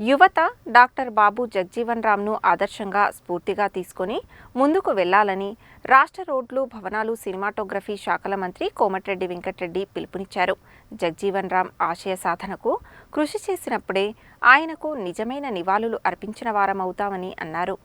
యువత డాక్టర్ బాబు జగ్జీవన్ రామ్ను ఆదర్శంగా స్ఫూర్తిగా తీసుకొని ముందుకు వెళ్ళాలని రాష్ట్ర రోడ్లు భవనాలు సినిమాటోగ్రఫీ శాఖల మంత్రి కోమటిరెడ్డి వెంకటరెడ్డి పిలుపునిచ్చారు. జగ్జీవన్ రామ్ ఆశయ సాధనకు కృషి చేసినప్పుడే ఆయనకు నిజమైన నివాళులు అర్పించిన వారమవుతామని అన్నారు.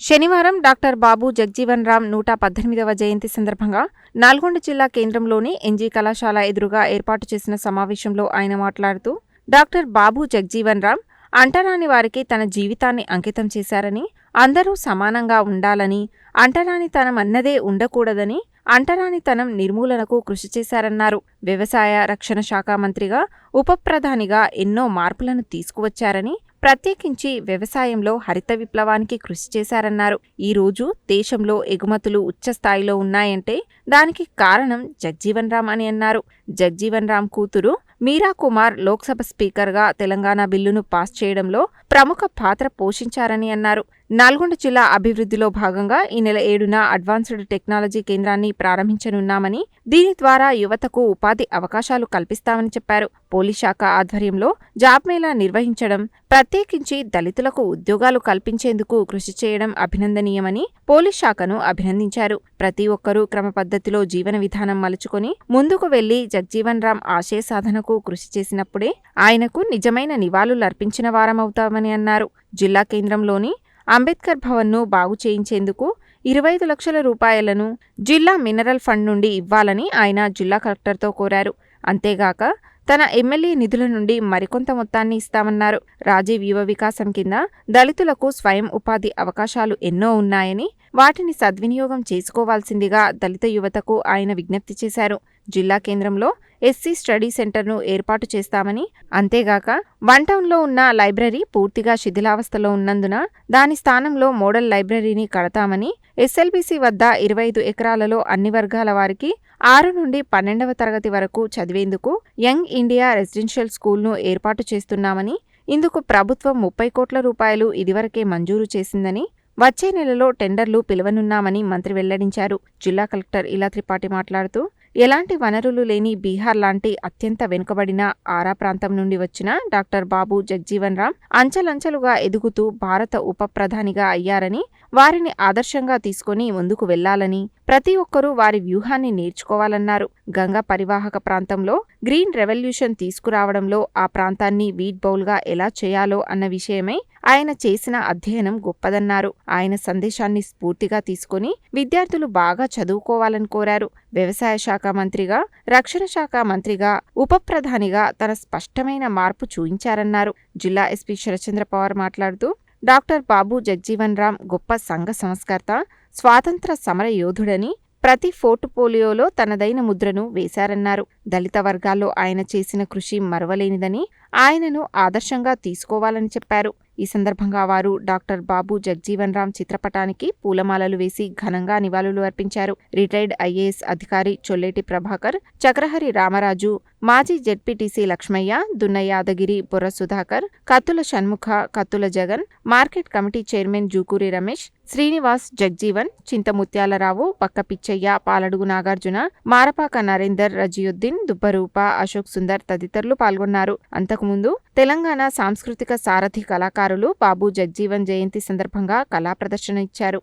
శనివారం డాక్టర్ బాబు జగ్జీవన్ రామ్ నూట పద్దెనిమిదవ జయంతి సందర్భంగా నల్గొండ జిల్లా కేంద్రంలోని ఎన్జీ కళాశాల ఎదురుగా ఏర్పాటు చేసిన సమావేశంలో ఆయన మాట్లాడుతూ డాక్టర్ బాబు జగ్జీవన్ రామ్ అంటరాని వారికి తన జీవితాన్ని అంకితం చేశారని అందరూ సమానంగా ఉండాలని అంటరానితనం అన్నదే ఉండకూడదని అంటరానితనం నిర్మూలనకు కృషి చేశారన్నారు. వ్యవసాయ రక్షణ శాఖ మంత్రిగా ఉప ప్రధానిగా ఎన్నో మార్పులను తీసుకువచ్చారని ప్రత్యేకించి వ్యవసాయంలో హరిత విప్లవానికి కృషి చేశారన్నారు. ఈ రోజు దేశంలో ఎగుమతులు ఉచ్చస్థాయిలో ఉన్నాయంటే దానికి కారణం జగ్జీవన్ రామ్ అని అన్నారు. జగ్జీవన్ రామ్ కూతురు మీరా కుమార్ లోక్సభ స్పీకర్గా తెలంగాణ బిల్లును పాస్ చేయడంలో ప్రముఖ పాత్ర పోషించారని అన్నారు. నల్గొండ జిల్లా అభివృద్ధిలో భాగంగా ఈ నెల ఏడున అడ్వాన్స్డ్ టెక్నాలజీ కేంద్రాన్ని ప్రారంభించనున్నామని దీని ద్వారా యువతకు ఉపాధి అవకాశాలు కల్పిస్తామని చెప్పారు. పోలీస్ శాఖ ఆధ్వర్యంలో జాబ్ మేళా నిర్వహించడం ప్రత్యేకించి దళితులకు ఉద్యోగాలు కల్పించేందుకు కృషి చేయడం అభినందనీయమని పోలీస్ శాఖను అభినందించారు. ప్రతి ఒక్కరూ క్రమ పద్ధతిలో జీవన విధానం మలుచుకొని ముందుకు వెళ్ళి జగ్జీవన్ రామ్ ఆశయ సాధనకు కృషి చేసినప్పుడే ఆయనకు నిజమైన నివాళులర్పించిన వారమవుతామని అన్నారు. జిల్లా కేంద్రంలోని అంబేద్కర్ భవన్ను బాగు చేయించేందుకు ఇరవై ఐదు లక్షల రూపాయలను జిల్లా మినరల్ ఫండ్ నుండి ఇవ్వాలని ఆయన జిల్లా కలెక్టర్తో కోరారు. అంతేగాక తన ఎమ్మెల్యే నిధుల నుండి మరికొంత మొత్తాన్ని ఇస్తామన్నారు. రాజీవ్ యువ వికాసం కింద దళితులకు స్వయం ఉపాధి అవకాశాలు ఎన్నో ఉన్నాయని వాటిని సద్వినియోగం చేసుకోవాల్సిందిగా దళిత యువతకు ఆయన విజ్ఞప్తి చేశారు. జిల్లా కేంద్రంలో ఎస్సీ స్టడీ సెంటర్ను ఏర్పాటు చేస్తామని అంతేగాక వన్ టౌన్లో ఉన్న లైబ్రరీ పూర్తిగా శిథిలావస్థలో ఉన్నందున దాని స్థానంలో మోడల్ లైబ్రరీని కడతామని ఎస్ఎల్బీసీ వద్ద ఇరవై ఐదు ఎకరాలలో అన్ని వర్గాల వారికి ఆరు నుండి పన్నెండవ తరగతి వరకు చదివేందుకు యంగ్ ఇండియా రెసిడెన్షియల్ స్కూల్ను ఏర్పాటు చేస్తున్నామని ఇందుకు ప్రభుత్వం ముప్పై కోట్ల రూపాయలు ఇదివరకే మంజూరు చేసిందని వచ్చే నెలలో టెండర్లు పిలవనున్నామని మంత్రి వెల్లడించారు. జిల్లా కలెక్టర్ ఇలా త్రిపాఠి మాట్లాడుతూ ఎలాంటి వనరులు లేని బీహార్ లాంటి అత్యంత వెనుకబడిన ఆరా ప్రాంతం నుండి వచ్చిన డాక్టర్ బాబు జగ్జీవన్ రామ్ అంచెలంచెలుగా ఎదుగుతూ భారత ఉప ప్రధానిగా అయ్యారని వారిని ఆదర్శంగా తీసుకుని ముందుకు వెళ్ళాలని ప్రతి ఒక్కరూ వారి వ్యూహాన్ని నేర్చుకోవాలన్నారు. గంగా పరివాహక ప్రాంతంలో గ్రీన్ రెవల్యూషన్ తీసుకురావడంలో ఆ ప్రాంతాన్ని వీట్ బౌల్గా ఎలా చేయాలో అన్న విషయమై ఆయన చేసిన అధ్యయనం గొప్పదన్నారు. ఆయన సందేశాన్ని స్ఫూర్తిగా తీసుకుని విద్యార్థులు బాగా చదువుకోవాలని కోరారు. వ్యవసాయ శాఖ మంత్రిగా రక్షణ శాఖ మంత్రిగా ఉప ప్రధానిగా తన స్పష్టమైన మార్పు చూయించారన్నారు జిల్లా ఎస్పీ శరచంద్ర పవార్ మాట్లాడుతూ డాక్టర్ బాబు జగ్జీవన్ రామ్ గొప్ప సంఘ సంస్కర్త స్వాతంత్ర సమర యోధుడని ప్రతి పోలియోలో తనదైన ముద్రను వేశారన్నారు. దళిత వర్గాల్లో ఆయన చేసిన కృషి మరవలేనిదని ఆయనను ఆదర్శంగా తీసుకోవాలని చెప్పారు. ఈ సందర్భంగా వారు డాక్టర్ బాబు జగ్జీవన్ రామ్ చిత్రపటానికి పూలమాలలు వేసి ఘనంగా నివాళులు అర్పించారు. రిటైర్డ్ ఐఏఎస్ అధికారి చొల్లేటి ప్రభాకర్ చక్రహరి రామరాజు మాజీ జెడ్పీటీసీ లక్ష్మయ్య దున్న యాదగిరి బొర్ర Sudhakar Kattula Shanmukha Kattula Jagan market committee chairman Jukuri Ramesh Srinivas Jagjivan Chintamutyalarao Pakka Pichaiah Paladugu Nagarjuna Marapaka Narender Raziuddin Dubbarupa Ashok Sundar తదితరులు పాల్గొన్నారు. అంతకుముందు తెలంగాణ సాంస్కృతిక సారథి కళాకారులు బాబు జగ్జీవన్ జయంతి సందర్భంగా కళా ప్రదర్శన ఇచ్చారు.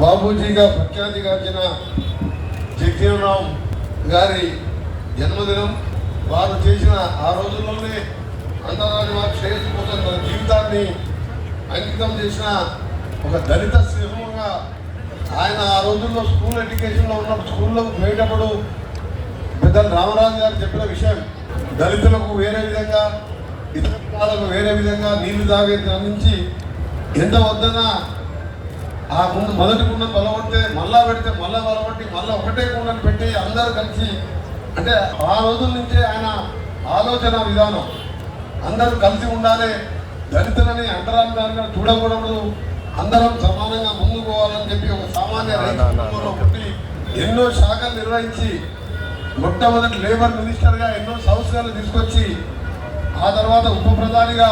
బాబూజీగా ప్రఖ్యాతిగాంచిన జగ్జీవనరావు గారి జన్మదినం వారు చేసిన ఆ రోజుల్లోనే అంతరాజు వారి శ్రేయస్సు కోసం తన జీవితాన్ని అంకితం చేసిన ఒక దళిత సింహంగా ఆయన ఆ రోజుల్లో స్కూల్ ఎడ్యుకేషన్లో ఉన్నప్పుడు స్కూల్లో పోయేటప్పుడు పెద్ద రామరాజు గారు చెప్పిన విషయం. దళితులకు వేరే విధంగా ఇతర కులాలకు వేరే విధంగా నీళ్ళు తాగే నుంచి ఎంత వద్దనా ఆ ముందు మొదటి కుండను బలగొడితే మళ్ళా పెడితే మళ్ళా బలగొట్టి మళ్ళా ఒకటే కుండను పెట్టి అందరూ కలిసి అంటే ఆ రోజుల నుంచే ఆయన ఆలోచన విధానం. అందరూ కలిసి ఉండాలి. దళితులని అంటరాంతరంగా చూడకూడదు. అందరం సమానంగా ముందుకు పోవాలని చెప్పి ఒక సామాన్య రైతు కుటుంబంలో పుట్టి ఎన్నో శాఖలు నిర్వహించి మొట్టమొదటి లేబర్ మినిస్టర్గా ఎన్నో సంవత్సరాలు తీసుకొచ్చి ఆ తర్వాత ఉప ప్రధానిగా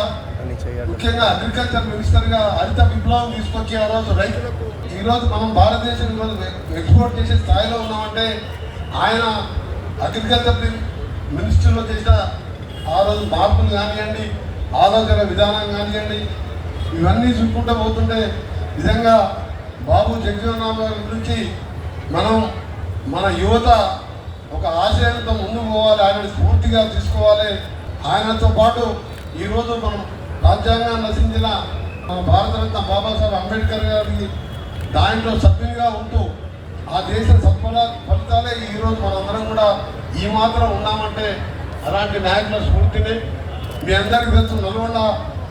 ముఖ్యంగా అగ్రికల్చర్ మినిస్టర్గా హరిత విప్లవం తీసుకొచ్చి ఆ రోజు రైతులకు ఈరోజు మనం భారతదేశం ఈరోజు ఎక్స్పోర్ట్ చేసే స్థాయిలో ఉన్నామంటే ఆయన అగ్రికల్చర్ మినిస్టర్లో చేసిన ఆ రోజు మార్పులు కానివ్వండి ఆలోచన విధానం కానివ్వండి ఇవన్నీ చూసుకుంటూ పోతుంటే నిజంగా బాబు జగన్ గారి గురించి మనం మన యువత ఒక ఆశయంతో ముందుకు పోవాలి ఆయన స్ఫూర్తిగా తీసుకోవాలి. ఆయనతో పాటు ఈరోజు మనం రాజ్యాంగాన్ని రచించిన మన భారతరత్న బాబాసాహెబ్ అంబేద్కర్ గారికి దాంట్లో సభ్యునిగా ఉంటూ ఆ దేశ సత్ఫల ఫలితాలే ఈరోజు మనందరం కూడా ఈ మాత్రం ఉన్నామంటే అలాంటి నాయకుల స్ఫూర్తిని మీ అందరికీ తెలుసు నల్గొండ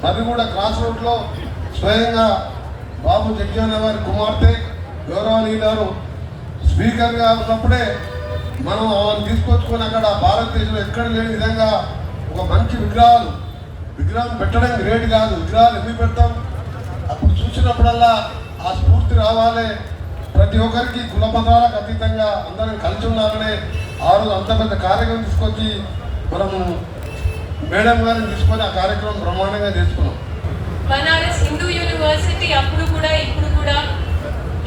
మరిగూడ క్రాస్ రోడ్లో స్వయంగా బాబు జగ్జీవన్ గారి కుమార్తె గౌరవనీయులు స్పీకర్గా ఉన్నప్పుడే మనం వాళ్ళని తీసుకొచ్చుకొని అక్కడ భారతదేశంలో ఎక్కడ లేని విధంగా ఒక మంచి విగ్రహాలు విగ్రహం పెట్టడం గ్రేట్ కాదు. విగ్రహాలు ఎందుకు పెడతాం? అప్పుడు చూసినప్పుడల్లా ఆ స్ఫూర్తి రావాలి. ప్రతి ఒక్కరికి కులపదాలకు అతీతంగా అందరం కలిసి ఉన్నారనే ఆ రోజు అంత పెద్ద కార్యక్రమం తీసుకొచ్చి మనము మేడం గారిని తీసుకొని ఆ కార్యక్రమం బ్రహ్మాండంగా చేసుకున్నాం. బనారస్ హిందూ యూనివర్సిటీ అప్పుడు కూడా ఇప్పుడు కూడా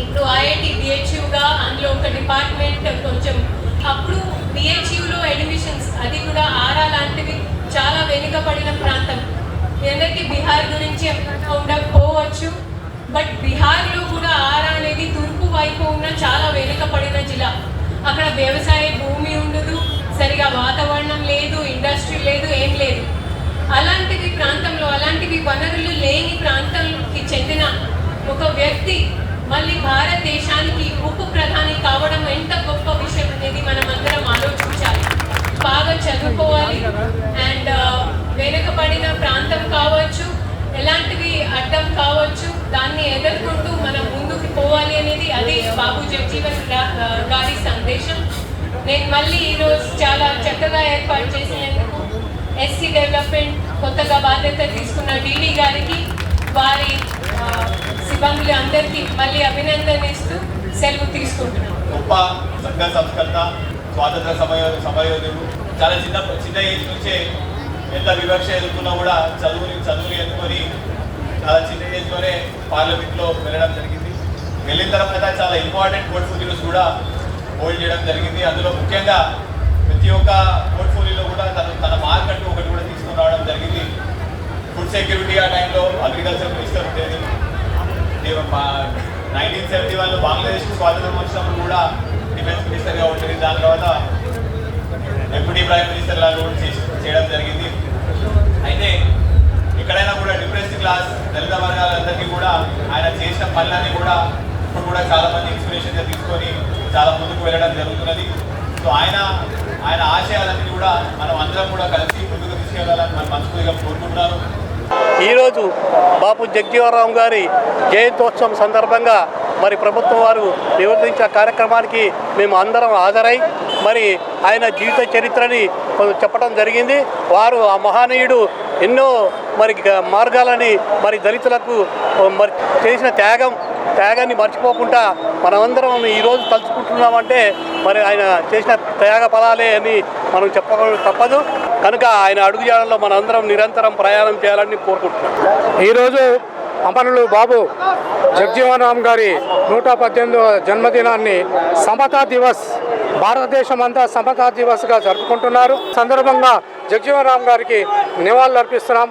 ఇప్పుడు ఐఐటి బిహెచ్యుగా అందులో ఒక డిపార్ట్మెంట్ కొంచెం అప్పుడు బిహెచ్యులో అడ్మిషన్స్ అది కూడా ఆరా లాంటివి చాలా వెనుకబడిన ప్రాంతం. మీ అందరికీ బీహార్ గురించి ఉండకపోవచ్చు బట్ బీహార్లో కూడా ఆరా అనేది తూర్పు వైపు ఉన్న చాలా వెనుకబడిన జిల్లా. అక్కడ వ్యవసాయ భూమి ఉండదు సరిగా వాతావరణం లేదు ఇండస్ట్రీ లేదు ఏం లేదు. అలాంటివి ప్రాంతంలో అలాంటివి వనరులు లేని ప్రాంతంకి చెందిన ఒక వ్యక్తి మళ్ళీ భారతదేశానికి ఉప ప్రధాని కావడం ఎంత బాగా చదువుకోవాలి. అండ్ వెనుకబడిన ప్రాంతం కావచ్చు ఎలాంటివి అడ్డం కావచ్చు దాన్ని ఎదుర్కొంటూ మనం ముందుకు పోవాలి అనేది అది బాబు జగజీవన్ గారి సందేశం. నేను మళ్ళీ ఈరోజు చాలా చక్కగా ఏర్పాటు చేసినందుకు ఎస్సీ డెవలప్మెంట్ కొత్తగా బాధ్యత తీసుకున్న డీడీ గారికి వారి సిబ్బందులు అందరికీ మళ్ళీ అభినందనిస్తూ సెలవు తీసుకుంటున్నాను. గొప్ప సంఘ సంస్కర్త స్వాతంత్ర సమయ సమయోధుడు చాలా చిన్న చిన్న ఏజ్ నుంచే ఎంత వివక్ష ఎదుర్కొన్నా కూడా చదువుని చదువుని ఎన్నుకొని చాలా చిన్న ఏజ్లోనే పార్లమెంట్లో వెళ్ళడం జరిగింది. వెళ్ళిన తర్వాత చాలా ఇంపార్టెంట్ పోర్ట్ఫోలియోస్ కూడా హోల్డ్ చేయడం జరిగింది. అందులో ముఖ్యంగా ప్రతి ఒక్క పోర్ట్ఫోలియోలో కూడా తను తన మార్క్ అంటూ ఒకటి కూడా తీసుకుని రావడం జరిగింది. ఫుడ్ సెక్యూరిటీ ఆ టైంలో అగ్రికల్చర్ మినిస్టర్ ఉండేది. నైన్టీన్ సెవెంటీ వన్లో బంగ్లాదేశ్కి స్వాతంత్రం వచ్చినప్పుడు కూడా డిఫెన్స్ మినిస్టర్గా ఉంటుంది. దాని తర్వాత డిప్యూటీ ప్రైమ్ మినిస్టర్ లాగా కూడా చేయడం జరిగింది. అయితే ఎక్కడైనా కూడా డిప్రెస్డ్ క్లాస్ దళిత వర్గాలందరికీ కూడా ఆయన చేసిన పనులన్నీ కూడా ఇప్పుడు కూడా చాలామంది ఇన్స్పిరేషన్గా తీసుకొని చాలా ముందుకు వెళ్ళడం జరుగుతున్నది. సో ఆయన ఆయన ఆశయాలన్నీ కూడా మనం అందరం కూడా కలిసి ముందుకు తీసుకెళ్ళాలని మనం మనస్ఫూర్తిగా కోరుకుంటున్నాను. ఈరోజు బాపు జగ్జీవరావు గారి జయంతోత్సవం సందర్భంగా మరి ప్రభుత్వం వారు నిర్వహించిన కార్యక్రమానికి మేము అందరం హాజరై మరి ఆయన జీవిత చరిత్రని చెప్పడం జరిగింది. వారు ఆ మహానీయుడు ఎన్నో మరి మార్గాలని మరి దళితులకు మరి చేసిన త్యాగం త్యాగాన్ని మర్చిపోకుండా మనమందరం ఈరోజు తలుచుకుంటున్నామంటే మరి ఆయన చేసిన త్యాగ ఫలాలే అని మనం చెప్పక తప్పదు. కనుక ఆయన అడుగుజాడల్లో మనందరం నిరంతరం ప్రయాణం చేయాలని కోరుకుంటున్నాం. ఈరోజు అమరులు బాబు జగ్జీవనరామ్ గారి నూట పద్దెనిమిదవ జన్మదినాన్ని సమతా దివస్ భారతదేశం అంతా సమతా దివస్గా జరుపుకుంటున్నారు. సందర్భంగా జగ్జీవనరామ్ గారికి నివాళులు అర్పిస్తున్నాం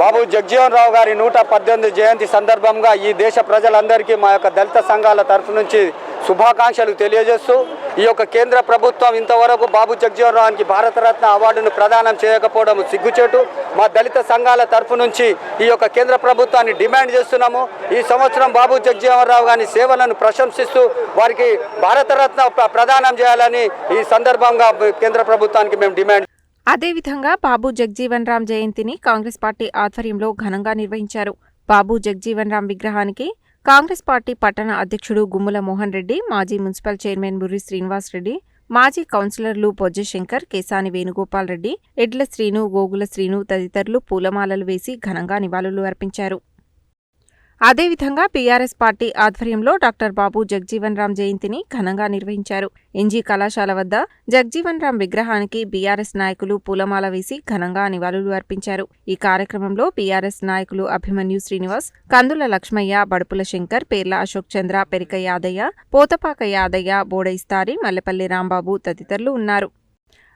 బాబు జగ్జీవన్ రావు గారి నూట పద్దెనిమిది జయంతి సందర్భంగా ఈ దేశ ప్రజలందరికీ మా యొక్క దళిత సంఘాల తరఫు నుంచి శుభాకాంక్షలు తెలియజేస్తూ ఈ యొక్క కేంద్ర ప్రభుత్వం ఇంతవరకు బాబు జగ్జీవన్ రావుకి భారతరత్న అవార్డును ప్రదానం చేయకపోవడం సిగ్గుచేటు. మా దళిత సంఘాల తరఫు నుంచి ఈ యొక్క కేంద్ర ప్రభుత్వాన్ని డిమాండ్ చేస్తున్నాము. ఈ సంవత్సరం బాబు జగ్జీవన్ రావు గారి సేవలను ప్రశంసిస్తూ వారికి భారతరత్న ప్రదానం చేయాలని ఈ సందర్భంగా కేంద్ర ప్రభుత్వానికి మేము డిమాండ్ అదేవిధంగా బాబు జగ్జీవన్ రామ్ జయంతిని కాంగ్రెస్ పార్టీ ఆధ్వర్యంలో ఘనంగా నిర్వహించారు. బాబు జగ్జీవన్ రామ్ విగ్రహానికి కాంగ్రెస్ పార్టీ పట్టణ అధ్యక్షుడు గుమ్ముల మోహన్ రెడ్డి మాజీ మున్సిపల్ చైర్మన్ బుర్రి శ్రీనివాస్ రెడ్డి మాజీ కౌన్సిలర్లు పొజ్జ శంకర్ కేసాని వేణుగోపాల్ రెడ్డి ఎడ్ల శ్రీను గోగుల శ్రీను తదితరులు పూలమాలలు వేసి ఘనంగా నివాళులు అర్పించారు. అదేవిధంగా పీఆర్ఎస్ పార్టీ ఆధ్వర్యంలో డాక్టర్ బాబు జగ్జీవన్ రామ్ జయంతిని ఘనంగా నిర్వహించారు. ఎన్జీ కళాశాల వద్ద జగ్జీవన్ రామ్ విగ్రహానికి బీఆర్ఎస్ నాయకులు పూలమాల వేసి ఘనంగా నివాళులు అర్పించారు. ఈ కార్యక్రమంలో పీఆర్ఎస్ నాయకులు అభిమన్యు శ్రీనివాస్ కందుల లక్ష్మయ్య బడుపుల శంకర్ పేర్ల అశోక్ చంద్ర పెరిక యాదయ్య పోతపాక యాదయ్య బోడైస్తారి మల్లెపల్లి రాంబాబు తదితరులు ఉన్నారు.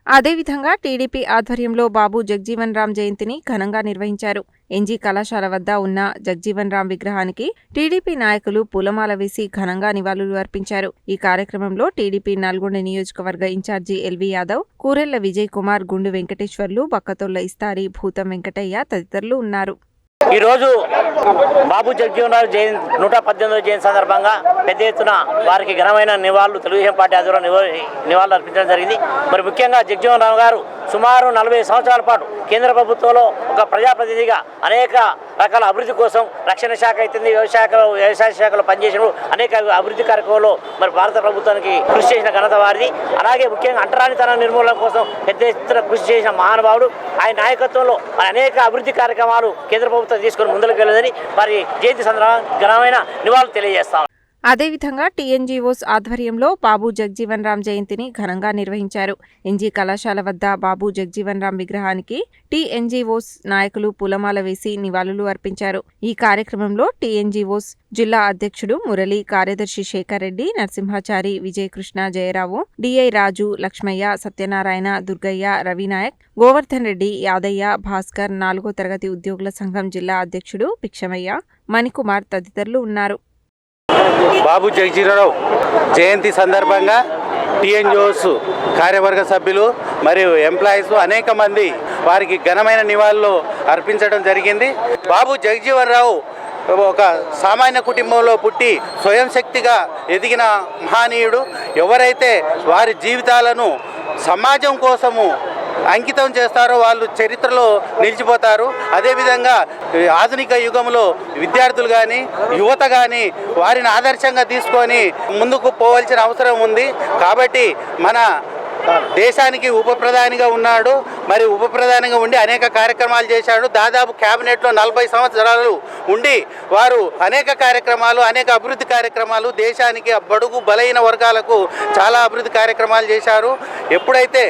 అదేవిధంగా టీడీపీ ఆధ్వర్యంలో బాబు జగ్జీవన్ రామ్ జయంతిని ఘనంగా నిర్వహించారు. ఎన్జీ కళాశాల వద్ద ఉన్న జగ్జీవన్ రామ్ విగ్రహానికి టీడీపీ నాయకులు పూలమాల వేసి ఘనంగా నివాళులు అర్పించారు. ఈ కార్యక్రమంలో టీడీపీ నల్గొండ నియోజకవర్గ ఇన్ఛార్జి ఎల్వి యాదవ్ కూరెళ్ళ విజయ్ కుమార్ గుండు వెంకటేశ్వర్లు బక్కతొల్ల ఇస్తారి భూతం వెంకటయ్య తదితరులు ఉన్నారు. ఈరోజు బాబు జగ్జీవనరావు జయంతి నూట పద్దెనిమిదవ జయంతి సందర్భంగా పెద్ద ఎత్తున వారికి ఘనమైన నివాళులు తెలుగుదేశం పార్టీ ఆధ్వర్యంలో నివాళులు అర్పించడం జరిగింది. మరి ముఖ్యంగా జగ్జీవనరావు గారు సుమారు నలభై సంవత్సరాల పాటు కేంద్ర ప్రభుత్వంలో ఒక ప్రజాప్రతినిధిగా అనేక రకాల అభివృద్ధి కోసం రక్షణ శాఖ అవుతుంది వ్యవసాయ వ్యవసాయ శాఖలో పనిచేసిన అనేక అభివృద్ధి కార్యక్రమంలో మరి భారత ప్రభుత్వానికి కృషి చేసిన ఘనత వారిది. అలాగే ముఖ్యంగా అంటరానితన నిర్మూలన కోసం పెద్ద ఎత్తున కృషి చేసిన మహానుభావుడు. ఆయన నాయకత్వంలో అనేక అభివృద్ధి కార్యక్రమాలు కేంద్ర ప్రభుత్వం తీసుకొని ముందుకు వెళ్ళదని వారి జయంతి సందర్భంగా ఘనమైన నివాళులు తెలియజేస్తాం అదేవిధంగా టీఎన్జీఓస్ ఆధ్వర్యంలో బాబు జగ్జీవన్ రామ్ జయంతిని ఘనంగా నిర్వహించారు. ఎన్జీ కళాశాల వద్ద బాబు జగ్జీవన్ రామ్ విగ్రహానికి టీఎన్జీఓస్ నాయకులు పూలమాల వేసి నివాళులు అర్పించారు. ఈ కార్యక్రమంలో టీఎన్జీఓస్ జిల్లా అధ్యక్షుడు మురళి కార్యదర్శి శేఖర్ రెడ్డి నరసింహాచారి విజయకృష్ణ జయరావు డిఐ రాజు లక్ష్మయ్య సత్యనారాయణ దుర్గయ్య రవినాయక్ గోవర్ధన్ రెడ్డి యాదయ్య భాస్కర్ నాలుగో తరగతి ఉద్యోగుల సంఘం జిల్లా అధ్యక్షుడు భిక్షమయ్య మణికుమార్ తదితరులు ఉన్నారు. బాబు జగజీరావు జయంతి సందర్భంగా టిఎన్జిఓస్ కార్యవర్గ సభ్యులు మరియు ఎంప్లాయీస్ అనేక మంది వారికి ఘనమైన నివాళులు అర్పించడం జరిగింది. బాబు జగజీవన్ రావు ఒక సామాన్య కుటుంబంలో పుట్టి స్వయం శక్తిగా ఎదిగిన మహనీయుడు. ఎవరైతే వారి జీవితాలను సమాజం కోసము అంకితం చేస్తారో వాళ్ళు చరిత్రలో నిలిచిపోతారు. అదేవిధంగా ఆధునిక యుగంలో విద్యార్థులు కానీ యువత కానీ వారిని ఆదర్శంగా తీసుకొని ముందుకు పోవాల్సిన అవసరం ఉంది. కాబట్టి మన దేశానికి ఉప ప్రధానిగా ఉన్నాడు మరి ఉప ప్రధానిగా ఉండి అనేక కార్యక్రమాలు చేశాడు. దాదాపు క్యాబినెట్లో నలభై సంవత్సరాలు ఉండి వారు అనేక కార్యక్రమాలు అనేక అభివృద్ధి కార్యక్రమాలు దేశానికి బడుగు బలైన వర్గాలకు చాలా అభివృద్ధి కార్యక్రమాలు చేశారు. ఎప్పుడైతే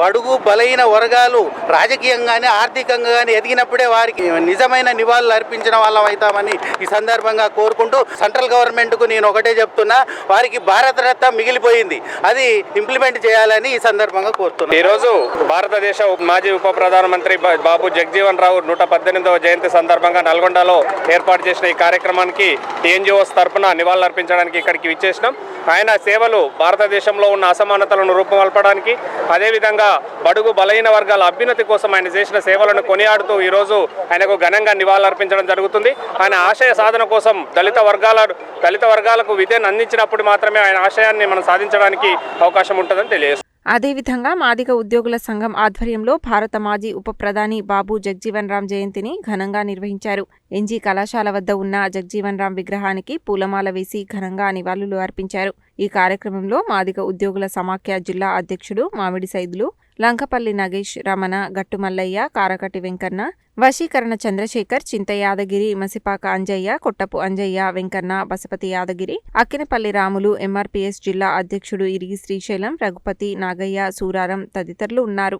బడుగు బలైన వర్గాలు రాజకీయంగానే ఆర్థికంగా కానీ ఎదిగినప్పుడే వారికి నిజమైన నివాళులు అర్పించిన వాళ్ళం అవుతామని ఈ సందర్భంగా కోరుకుంటూ సెంట్రల్ గవర్నమెంట్కు నేను ఒకటే చెప్తున్నా వారికి భారతరత్న మిగిలిపోయింది. అది ఇంప్లిమెంట్ చేయాలని ఈ సందర్భంగా కోరుతున్నాను ఈరోజు భారతదేశ మాజీ ఉప ప్రధానమంత్రి బాబు జగజీవన్ రావు నూట పద్దెనిమిదవ జయంతి సందర్భంగా నల్గొండలో ఏర్పాటు చేసిన ఈ కార్యక్రమానికి ఎన్జిఓస్ తరఫున నివాళులర్పించడానికి ఇక్కడికి విచ్చేసినాం. ఆయన సేవలు భారతదేశంలో ఉన్న అసమానతలను రూపుమల్పడానికి అదేవిధంగా బడుగు బలహీన వర్గాల అభ్యున్నతి కోసం ఆయన చేసిన సేవలను కొనియాడుతూ ఈరోజు ఆయనకు ఘనంగా నివాళులర్పించడం జరుగుతుంది. ఆయన ఆశయ సాధన కోసం దళిత వర్గాల దళిత వర్గాలకు విద్యను అందించినప్పుడు మాత్రమే ఆయన ఆశయాన్ని మనం సాధించడానికి అవకాశం ఉంటుందని తెలియజేస్తుంది అదేవిధంగా మాదిగ ఉద్యోగుల సంఘం ఆధ్వర్యంలో భారత మాజీ ఉప ప్రధాని బాబు జగ్జీవన్ రామ్ జయంతిని ఘనంగా నిర్వహించారు. ఎన్జీ కళాశాల వద్ద ఉన్న జగ్జీవన్ రామ్ విగ్రహానికి పూలమాల వేసి ఘనంగా నివాళులు అర్పించారు. ఈ కార్యక్రమంలో మాదిగ ఉద్యోగుల సమాఖ్య జిల్లా అధ్యక్షుడు మామిడి సైదులు లంకపల్లి నగేష్ రమణ గట్టుమల్లయ్య కారకటి వెంకన్న వశీకరణ చంద్రశేఖర్ చింత యాదగిరి మసిపాక అంజయ్య కొట్టపు అంజయ్య వెంకన్న బసపతి యాదగిరి అక్కినపల్లి రాములు ఎంఆర్పీఎస్ జిల్లా అధ్యక్షుడు ఇరిగి శ్రీశైలం రఘుపతి నాగయ్య సూరారం తదితరులు ఉన్నారు.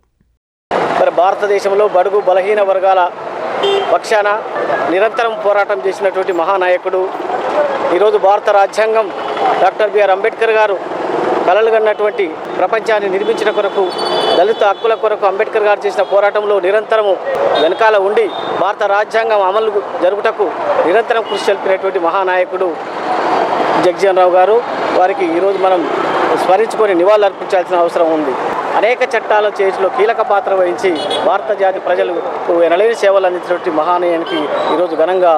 మరి భారతదేశంలో బడుగు బలహీన వర్గాల పక్షాన నిరంతరం పోరాటం చేసినటువంటి మహానాయకుడు ఈరోజు భారత రాజ్యాంగం డాక్టర్ బిఆర్ అంబేద్కర్ గారు కలలు కన్నటువంటి ప్రపంచాన్ని నిర్మించిన కొరకు దళిత హక్కుల కొరకు అంబేద్కర్ గారు చేసిన పోరాటంలో నిరంతరము వెనకాల ఉండి భారత రాజ్యాంగం అమలు జరుగుటకు నిరంతరం కృషి తెలిపినటువంటి మహానాయకుడు జగజీవన్ రావు గారు. వారికి ఈరోజు మనం స్మరించుకొని నివాళులు అర్పించాల్సిన అవసరం ఉంది. అనేక చట్టాల చేతిలో కీలక పాత్ర వహించి భారత జాతి ప్రజలకు ఎనలేని సేవలు అందించినటువంటి మహానీయానికి ఈరోజు ఘనంగా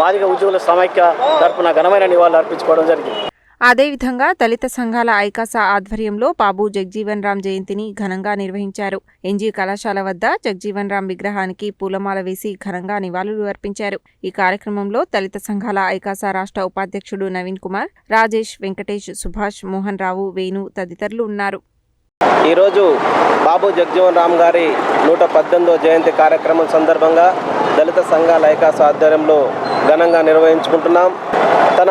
మాదిగ ఉద్యోగుల సమైక్య తరపున ఘనమైన నివాళులు అర్పించుకోవడం జరిగింది. అదేవిధంగా దళిత సంఘాల ఐకాస ఆధ్వర్యంలో బాబు జగ్జీవన్ రామ్ జయంతిని ఘనంగా నిర్వహించారు. ఎన్జీ కళాశాల వద్ద జగ్జీవన్ రామ్ విగ్రహానికి పూలమాల వేసి ఘనంగా నివాళులు అర్పించారు. ఈ కార్యక్రమంలో దళిత సంఘాల ఐకాస రాష్ట్ర ఉపాధ్యక్షుడు నవీన్ కుమార్ రాజేష్ వెంకటేష్ సుభాష్ మోహన్ రావు వేణు తదితరులు ఉన్నారు. ఈరోజు బాబు జగ్జీవన్ రామ్ గారి నూట పద్దెనిమిదో జయంతి కార్యక్రమం సందర్భంగా దళిత సంఘాల ఐకాస ఆధ్వర్యంలో ఘనంగా నిర్వహించుకుంటున్నాం. తన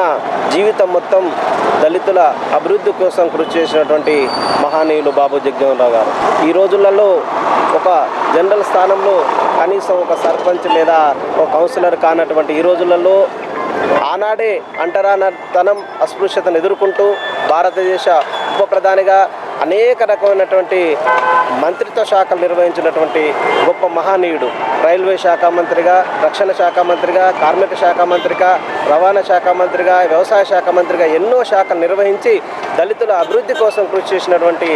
జీవితం మొత్తం దళితుల అభివృద్ధి కోసం కృషి చేసినటువంటి మహానీయులు బాబు జగ్జీవనరావు గారు. ఈ రోజులలో ఒక జనరల్ స్థానంలో కనీసం ఒక సర్పంచ్ లేదా ఒక కౌన్సిలర్ కానటువంటి ఈ రోజులలో ఆనాడే అంటరానతనం అస్పృశ్యతను ఎదుర్కొంటూ భారతదేశ ఉప ప్రధానిగా అనేక రకమైనటువంటి మంత్రిత్వ శాఖలు నిర్వహించినటువంటి గొప్ప మహానీయుడు. రైల్వే శాఖ మంత్రిగా రక్షణ శాఖ మంత్రిగా కార్మిక శాఖ మంత్రిగా రవాణా శాఖ మంత్రిగా వ్యవసాయ శాఖ మంత్రిగా ఎన్నో శాఖలు నిర్వహించి దళితుల అభివృద్ధి కోసం కృషి చేసినటువంటి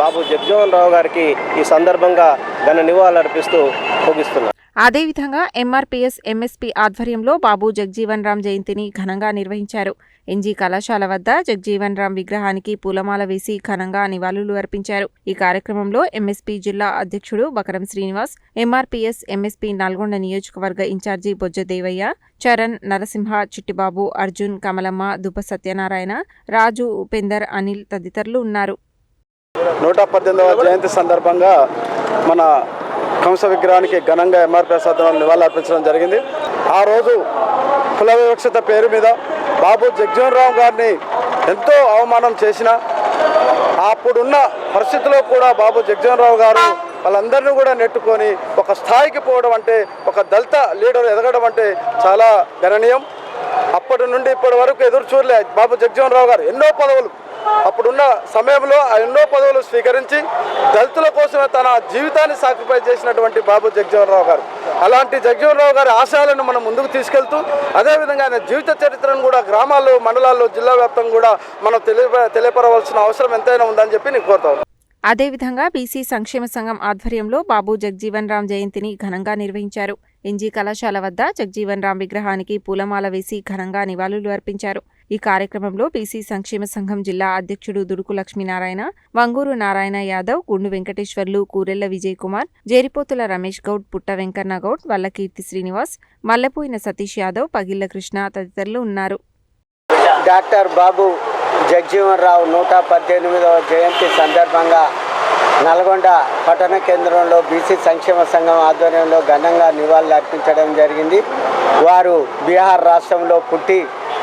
బాబు జగ్జోహన్ రావు గారికి ఈ సందర్భంగా ఘన నివాళులర్పిస్తూ ముగిస్తున్నాను. అదేవిధంగా ఎంఆర్పీఎస్ ఎంఎస్పీ ఆధ్వర్యంలో బాబు జగ్జీవన్ రామ్ జయంతిని ఘనంగా నిర్వహించారు. ఎన్జీ కళాశాల వద్ద జగ్జీవన్ రామ్ విగ్రహానికి పూలమాల వేసి ఘనంగా నివాళులు అర్పించారు. ఈ కార్యక్రమంలో ఎంఎస్పీ జిల్లా అధ్యక్షుడు బకరం శ్రీనివాస్ ఎంఆర్పీఎస్ ఎంఎస్పీ నల్గొండ నియోజకవర్గ ఇన్ఛార్జి బొజ్జదేవయ్య చరణ్ నరసింహ చిట్టిబాబు అర్జున్ కమలమ్మ దుబ్బ సత్యనారాయణ రాజు ఉపేందర్ అనిల్ తదితరులు ఉన్నారు. నూట పద్దెనిమిదవ జయంతి సందర్భంగా మన కంస విగ్రహానికి ఘనంగా ఎంఆర్పిఎస్ ఆధ్వర్యంలో నివాళులర్పించడం జరిగింది. ఆ రోజు కుల వివక్షత పేరు మీద బాబు జగ్జీవన్ రావు గారిని ఎంతో అవమానం చేసిన అప్పుడున్న పరిస్థితిలో కూడా బాబు జగ్జీవన్ రావు గారు వాళ్ళందరినీ కూడా నెట్టుకొని ఒక స్థాయికి పోవడం అంటే ఒక దళిత లీడర్ ఎదగడం అంటే చాలా గణనీయం. అప్పటి నుండి ఇప్పటి వరకు ఎదురు చూడలే బాబు జగ్జీవన్ రావు గారు. ఎన్నో పదవులు అప్పుడున్న సమయంలో ఆ ఎన్నో పదవులు స్వీకరించి దళితుల కోసమే తన జీవితాన్ని సాక్రిఫైస్ చేసినటువంటి బాబు జగజీవన్ రావు గారు. అలాంటి జగజీవన్ రావు గారి ఆశయాలను మనం ముందుకు తీసుకెళ్తూ అదేవిధంగా ఆయన జీవిత చరిత్రను కూడా గ్రామాల్లో మండలాల్లో జిల్లా వ్యాప్తంగా కూడా మనం తెలియ తెలియపరవలసిన అవసరం ఎంతైనా ఉందని చెప్పి నేను కోరుతాను అదేవిధంగా బీసీ సంక్షేమ సంఘం ఆధ్వర్యంలో బాబు జగ్జీవన్ రామ్ జయంతిని ఘనంగా నిర్వహించారు. ఎన్జీ కళాశాల వద్ద జగ్జీవన్ రామ్ విగ్రహానికి పూలమాల వేసి ఘనంగా నివాళులు అర్పించారు. ఈ కార్యక్రమంలో బీసీ సంక్షేమ సంఘం జిల్లా అధ్యక్షుడు దుడుకు లక్ష్మీనారాయణ వంగూరు నారాయణ యాదవ్ గుండు వెంకటేశ్వర్లు కూరెళ్ళ విజయ్ కుమార్ జేరిపోతుల రమేష్ గౌడ్ పుట్ట వెంకన్న గౌడ్ వల్లకీర్తి శ్రీనివాస్ మల్లెపోయిన సతీష్ యాదవ్ పగిళ్ళ కృష్ణ తదితరులు ఉన్నారు. డాక్టర్ బాబు జగజీవన్ రావు నూట పద్దెనిమిదవ జయంతి సందర్భంగా నల్గొండ పట్టణ కేంద్రంలో బీసీ సంక్షేమ సంఘం ఆధ్వర్యంలో ఘనంగా నివాళులు అర్పించడం జరిగింది. వారు బీహార్ రాష్ట్రంలో పుట్టి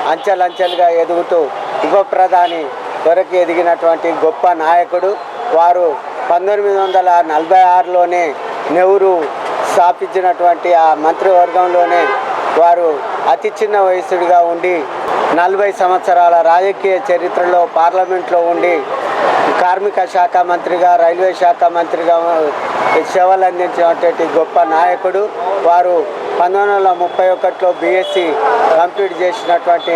అంచెలంచెలుగా ఎదుగుతూ ఉప ప్రధాని వరకు ఎదిగినటువంటి గొప్ప నాయకుడు వారు పంతొమ్మిది వందల నలభై ఆరులోనే నెహ్రూ స్థాపించినటువంటి ఆ మంత్రివర్గంలోనే వారు అతి చిన్న వయసుడిగా ఉండి నలభై సంవత్సరాల రాజకీయ చరిత్రలో పార్లమెంట్లో ఉండి కార్మిక శాఖ మంత్రిగా రైల్వే శాఖ మంత్రిగా సేవలు అందించినటువంటి గొప్ప నాయకుడు. వారు పంతొమ్మిది వందల ముప్పై ఒకటిలో బీఎస్సీ కంప్లీట్ చేసినటువంటి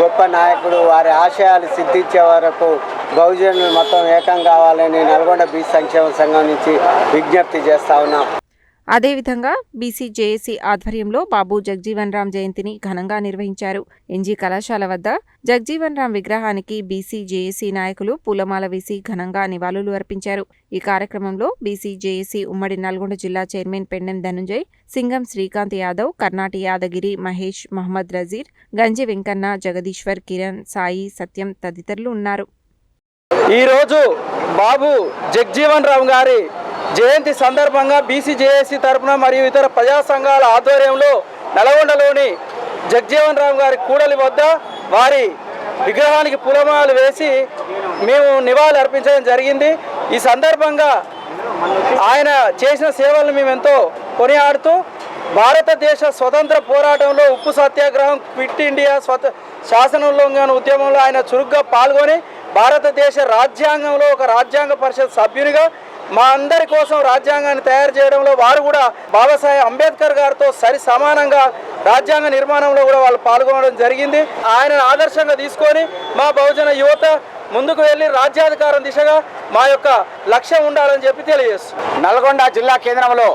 గొప్ప నాయకుడు. వారి ఆశయాలు సిద్ధించే వరకు బహుజనులు మొత్తం ఏకం కావాలని నల్గొండ బీసీ సంక్షేమ సంఘం నుంచి విజ్ఞప్తి చేస్తా ఉన్నాం. అదేవిధంగా బీసీ జేఏసీ ఆధ్వర్యంలో బాబు జగ్జీవన్ రామ్ జయంతిని ఘనంగా నిర్వహించారు. ఎన్జీ కళాశాల వద్ద జగ్జీవన్ రామ్ విగ్రహానికి బీసీ జేఏసీ నాయకులు పూలమాల వేసి ఘనంగా నివాళులు అర్పించారు. ఈ కార్యక్రమంలో బీసీ జేఏసీ ఉమ్మడి నల్గొండ జిల్లా చైర్మన్ పెండెం ధనుంజయ్ సింగం శ్రీకాంత్ యాదవ్ కర్ణాటి యాదగిరి మహేష్ మహమ్మద్ రజీర్ గంజి వెంకన్న జగదీశ్వర్ కిరణ్ సాయి సత్యం తదితరులు ఉన్నారు. ఈరోజు బాబు జగ్జీవన్ రామ్ గారి జయంతి సందర్భంగా బీసీజేఏసీ తరఫున మరియు ఇతర ప్రజా సంఘాల ఆధ్వర్యంలో నల్గొండలోని జగ్జీవన్ రావు గారి కూడలి వద్ద వారి విగ్రహానికి పూలమాలలు వేసి మేము నివాళులు అర్పించడం జరిగింది. ఈ సందర్భంగా ఆయన చేసిన సేవలను మేము ఎంతో కొనియాడుతూ భారతదేశ స్వతంత్ర పోరాటంలో ఉప్పు సత్యాగ్రహం క్విట్ ఇండియా స్వత శాసనోల్లంఘన ఉద్యమంలో ఆయన చురుగ్గా పాల్గొని భారతదేశ రాజ్యాంగంలో ఒక రాజ్యాంగ పరిషత్ సభ్యునిగా మా అందరి కోసం రాజ్యాంగాన్ని తయారు చేయడంలో వారు కూడా బాబాసాహెబ్ అంబేద్కర్ గారితో సరి సమానంగా రాజ్యాంగ నిర్మాణంలో కూడా వాళ్ళు పాల్గొనడం జరిగింది. ఆయనను ఆదర్శంగా తీసుకొని మా బహుజన యువత ముందుకు వెళ్ళి రాజ్యాధికారం దిశగా మా యొక్క లక్ష్యం ఉండాలని చెప్పి తెలియజేస్తుంది నల్గొండ జిల్లా కేంద్రంలో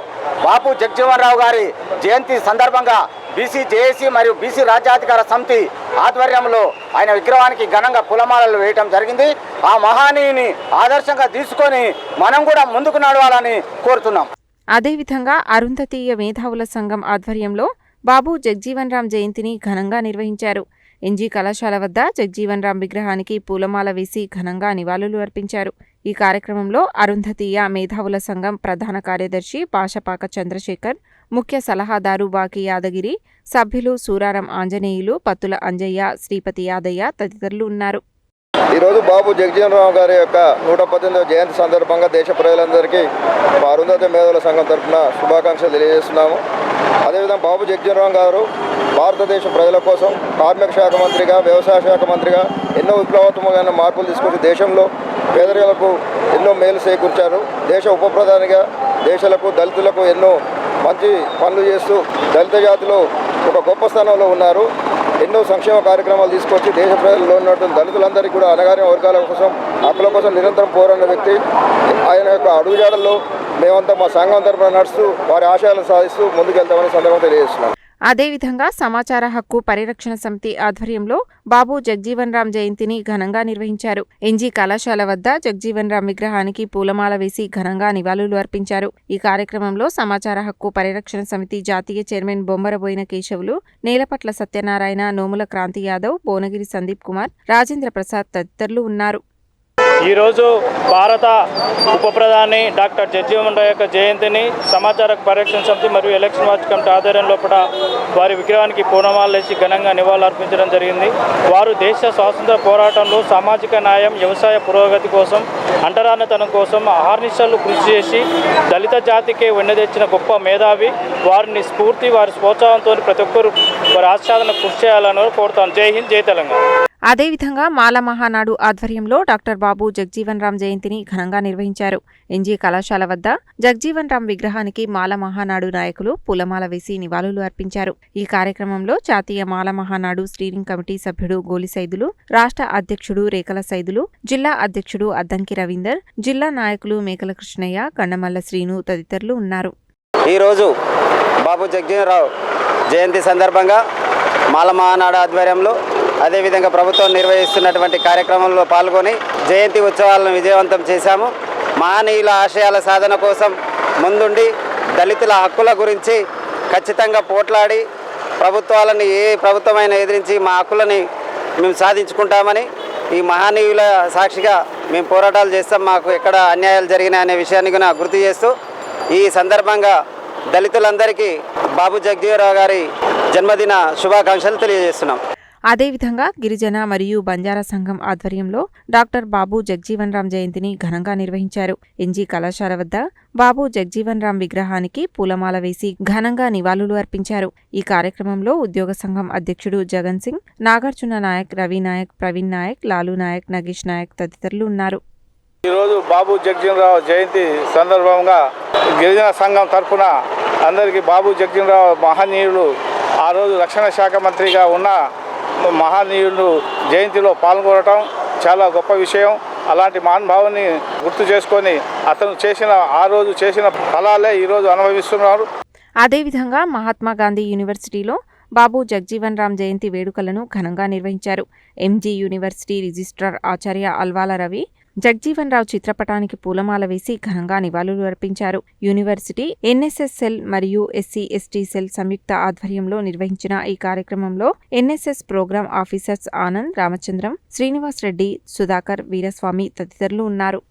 బాపు జగజీవన్ రావు గారి జయంతి సందర్భంగా బీసీ జేఏసీ మరియు బీసీ రాజ్యాధికార సమితి ఆధ్వర్యంలో ఆయన విగ్రహానికి ఘనంగా పూలమాలలు వేయటం జరిగింది. ఆ మహానీయుని ఆదర్శంగా తీసుకొని మనం కూడా ముందుకు నడవాలని కోరుతున్నాం. అదేవిధంగా అరుంధతీయ మేధావుల సంఘం ఆధ్వర్యంలో బాబు జగ్జీవన్ రామ్ జయంతిని ఘనంగా నిర్వహించారు. ఎన్జీ కళాశాల వద్ద జగ్జీవన్ రామ్ విగ్రహానికి పూలమాల వేసి ఘనంగా నివాళులు అర్పించారు. ఈ కార్యక్రమంలో అరుంధతీయ మేధావుల సంఘం ప్రధాన కార్యదర్శి పాషపాక చంద్రశేఖర్ ముఖ్య సలహాదారు బాకీ యాదగిరి సభ్యులు సూరారం ఆంజనేయులు పత్తుల అంజయ్య శ్రీపతి యాదయ్య తదితరులు ఉన్నారు. ఈరోజు బాబు జగజీవన్ రావు గారి యొక్క నూట పద్దెనిమిదవ జయంతి సందర్భంగా దేశ ప్రజలందరికీ అరుంధతి మేధావుల సంఘం తరఫున శుభాకాంక్షలు తెలియజేస్తున్నాము. అదేవిధంగా బాబు జగజీవన్ రావు గారు భారతదేశ ప్రజల కోసం కార్మిక శాఖ మంత్రిగా వ్యవసాయ శాఖ మంత్రిగా ఎన్నో విప్లవాత్మకమైన మార్పులు తీసుకొచ్చి దేశంలో పేదరికలకు ఎన్నో మేలు చేకూర్చారు. దేశ ఉప ప్రధానిగా దేశాలకు దళితులకు ఎన్నో మంచి పనులు చేస్తూ దళిత జాతిలో ఒక గొప్ప స్థానంలో ఉన్నారు. ఎన్నో సంక్షేమ కార్యక్రమాలు తీసుకొచ్చి దేశ ప్రజల్లో ఉన్నటువంటి దళితులందరికీ కూడా అనగారిన వర్గాల కోసం హక్కుల కోసం నిరంతరం పోరాడిన వ్యక్తి. ఆయన యొక్క అడుగుజాడల్లో మేమంతా మా సంఘం తరపున నడుస్తూ వారి ఆశయాలను సాధిస్తూ ముందుకెళ్తామని సందర్భం తెలియజేస్తున్నాం. అదేవిధంగా సమాచార హక్కు పరిరక్షణ సమితి ఆధ్వర్యంలో బాబు జగ్జీవన్ రామ్ జయంతిని ఘనంగా నిర్వహించారు. ఎన్జీ కళాశాల వద్ద జగ్జీవన్ రామ్ విగ్రహానికి పూలమాల వేసి ఘనంగా నివాళులు అర్పించారు. ఈ కార్యక్రమంలో సమాచార హక్కు పరిరక్షణ సమితి జాతీయ చైర్మన్ బొమ్మరబోయిన కేశవులు నేలపట్ల సత్యనారాయణ నోముల క్రాంతి యాదవ్ భువనగిరి సందీప్ కుమార్ రాజేంద్ర ప్రసాద్ తదితరులు ఉన్నారు. ఈరోజు భారత ఉప ప్రధాని డాక్టర్ జగ్జీవన్ రావు యొక్క జయంతిని సమాచార పరిరక్షణ సమితి మరియు ఎలక్షన్ వాచ్ కమిటీ ఆధ్వర్యంలో కూడా వారి విగ్రహానికి పూర్ణమాలేసి ఘనంగా నివాళులర్పించడం జరిగింది. వారు దేశ స్వాతంత్ర పోరాటంలో సామాజిక న్యాయం వ్యవసాయ పురోగతి కోసం అంటరానితనం కోసం అహర్నిశలు కృషి చేసి దళిత జాతికి వెన్నదెచ్చిన గొప్ప మేధావి. వారిని స్ఫూర్తి వారి ప్రోత్సాహంతో ప్రతి ఒక్కరు వారి ఆస్వాదన కృషి చేయాలని కోరుతాను. జై హింద్ జై తెలంగాణ. అదేవిధంగా మాల మహానాడు ఆధ్వర్యంలో డాక్టర్ బాబు జగ్జీవన్ రామ్ జయంతిని ఘనంగా నిర్వహించారు. ఎన్జీ కళాశాల వద్ద జగ్జీవన్ రామ్ విగ్రహానికి మాల మహానాడు నాయకులు పూలమాల వేసి నివాళులు అర్పించారు. ఈ కార్యక్రమంలో జాతీయ మాల మహానాడు స్టీరింగ్ కమిటీ సభ్యుడు గోలి సైదులు రాష్ట్ర అధ్యక్షుడు రేకల సైదులు జిల్లా అధ్యక్షుడు అద్దంకి రవీందర్ జిల్లా నాయకులు మేకల కృష్ణయ్య కండమల్ల శ్రీను తదితరులు ఉన్నారు. ఈరోజు బాబు జగ్జీవనరావు జయంతి సందర్భంగా మాల మహానాడు ఆధ్వర్యంలో అదేవిధంగా ప్రభుత్వం నిర్వహిస్తున్నటువంటి కార్యక్రమంలో పాల్గొని జయంతి ఉత్సవాలను విజయవంతం చేశాము. మానవీయుల ఆశయాల సాధన కోసం ముందుండి దళితుల హక్కుల గురించి ఖచ్చితంగా పోట్లాడి ప్రభుత్వాలను ఏ ప్రభుత్వమైన ఎదిరించి మా హక్కులని మేము సాధించుకుంటామని ఈ మహానీయుల సాక్షిగా మేము పోరాటాలు చేస్తాం. మాకు ఎక్కడ అన్యాయాలు జరిగినాయి అనే విషయాన్ని కూడా గుర్తు చేస్తూ ఈ సందర్భంగా దళితులందరికీ బాబు జగజీవరావు గారి జన్మదిన శుభాకాంక్షలు తెలియజేస్తున్నాం. అదేవిధంగా గిరిజన మరియు బంజారా సంఘం ఆధ్వర్యంలో డాక్టర్ బాబు జగ్జీవన్ రామ్ జయంతిని ఘనంగా నిర్వహించారు. ఎన్జీ కళాశాల వద్ద బాబు జగ్జీవన్ రామ్ విగ్రహానికి పూలమాల వేసి ఘనంగా నివాళులు అర్పించారు. ఈ కార్యక్రమంలో ఉద్యోగ సంఘం అధ్యక్షుడు జగన్ సింగ్ నాగార్జున నాయక్ రవి నాయక్ ప్రవీణ్ నాయక్ లాలు నాయక్ నగేష్ నాయక్ తదితరులు ఉన్నారు. ఈరోజు బాబు జగ్జీవనరావు జయంతి సందర్భంగా గిరిజన సంఘం తరఫున అందరికీ బాబు జగ్జీవనరావు మహనీయులు ఆ రోజు రక్షణ శాఖ మంత్రిగా ఉన్న మహానీయులు జయంతిలో పాల్గొనటం చాలా గొప్ప విషయం. అలాంటి మహానుభావుని గుర్తు చేసుకొని అతను చేసిన ఆ రోజు చేసిన ఫలాలే ఈరోజు అనుభవిస్తున్నారు. అదేవిధంగా మహాత్మా గాంధీ యూనివర్సిటీలో బాబు జగ్జీవన్ రామ్ జయంతి వేడుకలను ఘనంగా నిర్వహించారు. ఎంజీ యూనివర్సిటీ రిజిస్ట్రార్ ఆచార్య అల్వాల రవి జగ్జీవన్ రావు చిత్రపటానికి పూలమాల వేసి ఘనంగా నివాళులు అర్పించారు. యూనివర్సిటీ ఎన్ఎస్ఎస్ సెల్ మరియు ఎస్సీ ఎస్టీ సెల్ సంయుక్త ఆధ్వర్యంలో నిర్వహించిన ఈ కార్యక్రమంలో NSS program officers Anand Ramachandram Srinivas Reddy Sudhakar Veeraswamy తదితరులు ఉన్నారు.